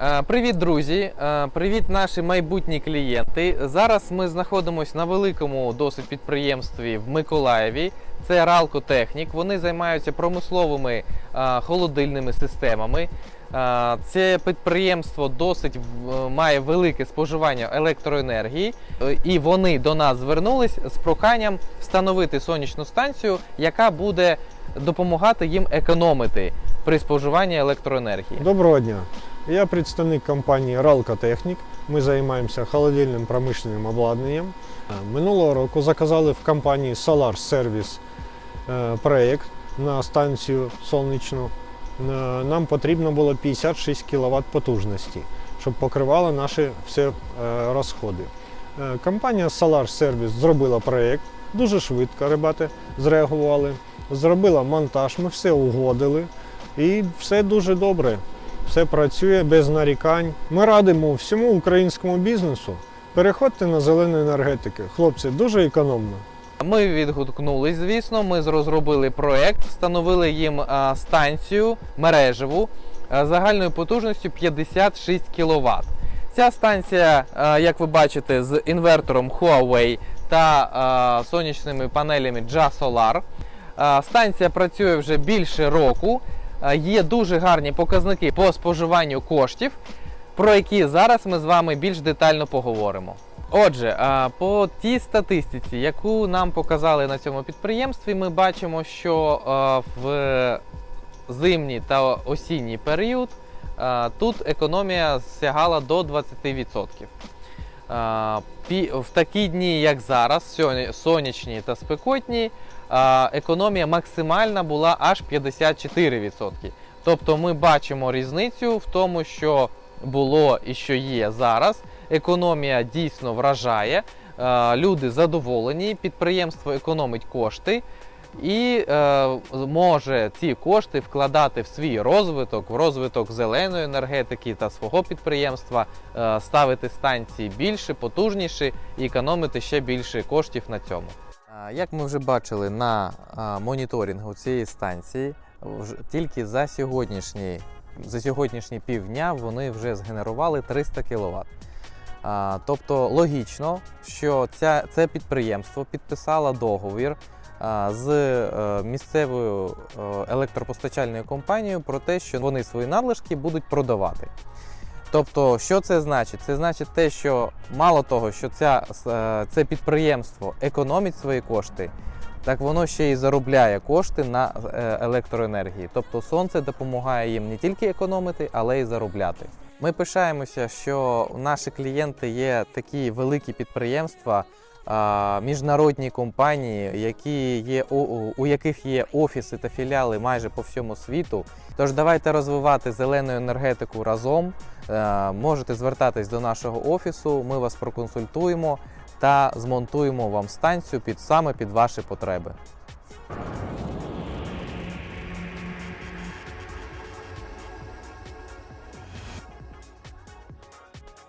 Е, Привіт, друзі! Е, Привіт, наші майбутні клієнти. Зараз ми знаходимося на великому досить підприємстві в Миколаєві. Це Ралко Технік. Вони займаються промисловими е, холодильними системами. Це підприємство досить має велике споживання електроенергії, і вони до нас звернулись з проханням встановити сонячну станцію, яка буде допомагати їм економити при споживанні електроенергії. Доброго дня. Я представник компанії Ралка Технік. Ми займаємося холодильним промишленим обладнанням. Е, Минулого року заказали в компанії Solar Service е, проєкт на станцію сонячну. Е, Нам потрібно було 56 кВт потужності, щоб покривало наші всі розходи. Компанія Solar Service зробила проєкт. Дуже швидко ребята зреагували. Зробила монтаж, ми все угодили. І все дуже добре. Все працює без нарікань. Ми радимо всьому українському бізнесу. Переходьте на зелену енергетику. Хлопці, дуже економно. Ми відгукнулись, звісно. Ми розробили проект, встановили їм станцію мережеву загальною потужністю 56 кВт. Ця станція, як ви бачите, з інвертором Huawei та сонячними панелями JA-Solar. Станція працює вже більше року. А, Є дуже гарні показники по споживанню коштів, про які зараз ми з вами більш детально поговоримо. Отже, по тій статистиці, яку нам показали на цьому підприємстві, ми бачимо, що в зимній та осінній період тут економія сягала до 20%. В такі дні, як зараз, сонячні та спекотні, економія максимальна була аж 54%. Тобто ми бачимо різницю в тому, що було і що є зараз. Економія дійсно вражає, люди задоволені, підприємство економить кошти і е, може ці кошти вкладати в свій розвиток, в розвиток зеленої енергетики та свого підприємства, е, ставити станції більше, потужніші і економити ще більше коштів на цьому. Як ми вже бачили на моніторингу цієї станції, тільки за сьогоднішній, за сьогоднішні півдня вони вже згенерували 300 кВт. Тобто логічно, що ця, це підприємство підписало договір з е, місцевою е, електропостачальною компанією про те, що вони свої надлишки будуть продавати. Тобто, що це значить? Це значить те, що мало того, що ця, е, це підприємство економить свої кошти, так воно ще й заробляє кошти на електроенергії. Тобто сонце допомагає їм не тільки економити, але й заробляти. Ми пишаємося, що наші клієнти є такі великі підприємства, міжнародні компанії, які є, у, яких є офіси та філіали майже по всьому світу. Тож давайте розвивати зелену енергетику разом. Е, Можете звертатись до нашого офісу, ми вас проконсультуємо та змонтуємо вам станцію під саме під ваші потреби.